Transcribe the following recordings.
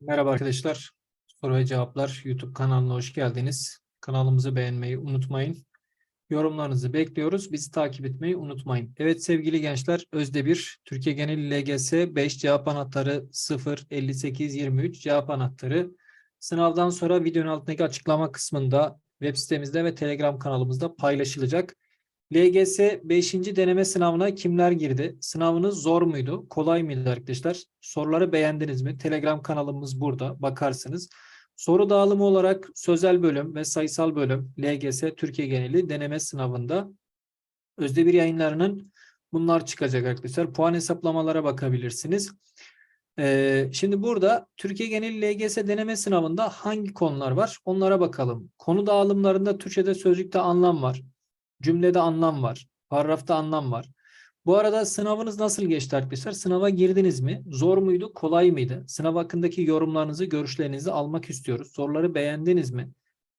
Merhaba arkadaşlar. Soru ve cevaplar YouTube kanalına hoş geldiniz. Kanalımızı beğenmeyi unutmayın. Yorumlarınızı bekliyoruz. Bizi takip etmeyi unutmayın. Evet sevgili gençler, Özde 1, Türkiye Genel LGS 5 cevap anahtarı 0 58 23 cevap anahtarı. Sınavdan sonra videonun altındaki açıklama kısmında web sitemizde ve Telegram kanalımızda paylaşılacak. LGS 5. deneme sınavına kimler girdi? Sınavınız zor muydu? Kolay mıydı arkadaşlar? Soruları beğendiniz mi? Telegram kanalımız burada. Bakarsınız. Soru dağılımı olarak sözel bölüm ve sayısal bölüm LGS Türkiye geneli deneme sınavında Özde bir yayınlarının bunlar çıkacak arkadaşlar. Puan hesaplamalara bakabilirsiniz. Ee, şimdi burada Türkiye geneli LGS deneme sınavında hangi konular var? Onlara bakalım. Konu dağılımlarında Türkçe'de sözcükte anlam var. Cümlede anlam var. Paragrafta anlam var. Bu arada sınavınız nasıl geçti arkadaşlar? Sınava girdiniz mi? Zor muydu? Kolay mıydı? Sınav hakkındaki yorumlarınızı, görüşlerinizi almak istiyoruz. Soruları beğendiniz mi?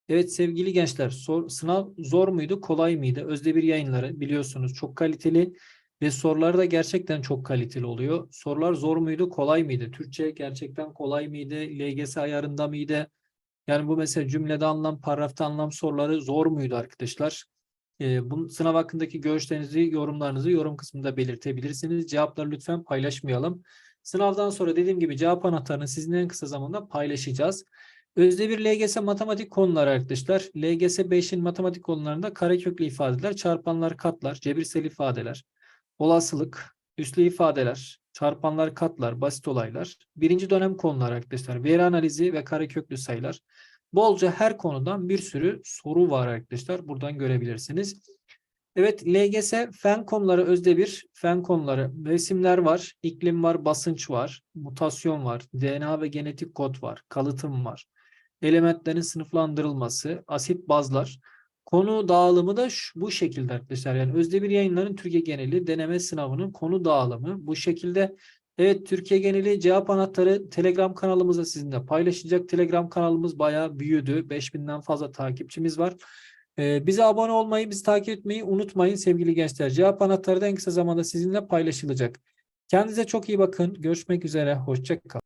Evet sevgili gençler, sor, sınav zor muydu? Kolay mıydı? Özde bir yayınları biliyorsunuz çok kaliteli ve soruları da gerçekten çok kaliteli oluyor. Sorular zor muydu? Kolay mıydı? Türkçe gerçekten kolay mıydı? LGS ayarında mıydı? Yani bu mesela cümlede anlam, paragrafta anlam soruları zor muydu arkadaşlar? E, bu sınav hakkındaki görüşlerinizi, yorumlarınızı yorum kısmında belirtebilirsiniz. Cevapları lütfen paylaşmayalım. Sınavdan sonra dediğim gibi cevap anahtarını sizinle en kısa zamanda paylaşacağız. Özde bir LGS matematik konuları arkadaşlar. LGS 5'in matematik konularında kareköklü ifadeler, çarpanlar, katlar, cebirsel ifadeler, olasılık, üslü ifadeler, çarpanlar, katlar, basit olaylar. Birinci dönem konuları arkadaşlar. Veri analizi ve kareköklü sayılar. Bolca her konudan bir sürü soru var arkadaşlar. Buradan görebilirsiniz. Evet LGS fen konuları özde bir fen konuları resimler var, iklim var, basınç var, mutasyon var, DNA ve genetik kod var, kalıtım var. Elementlerin sınıflandırılması, asit bazlar. Konu dağılımı da şu, bu şekilde arkadaşlar. Yani özde bir yayınların Türkiye geneli deneme sınavının konu dağılımı bu şekilde. Evet Türkiye geneli cevap anahtarı Telegram kanalımızda sizinle paylaşacak. Telegram kanalımız bayağı büyüdü. 5000'den fazla takipçimiz var. Ee, bize abone olmayı, bizi takip etmeyi unutmayın sevgili gençler. Cevap anahtarı da en kısa zamanda sizinle paylaşılacak. Kendinize çok iyi bakın. Görüşmek üzere. Hoşçakalın.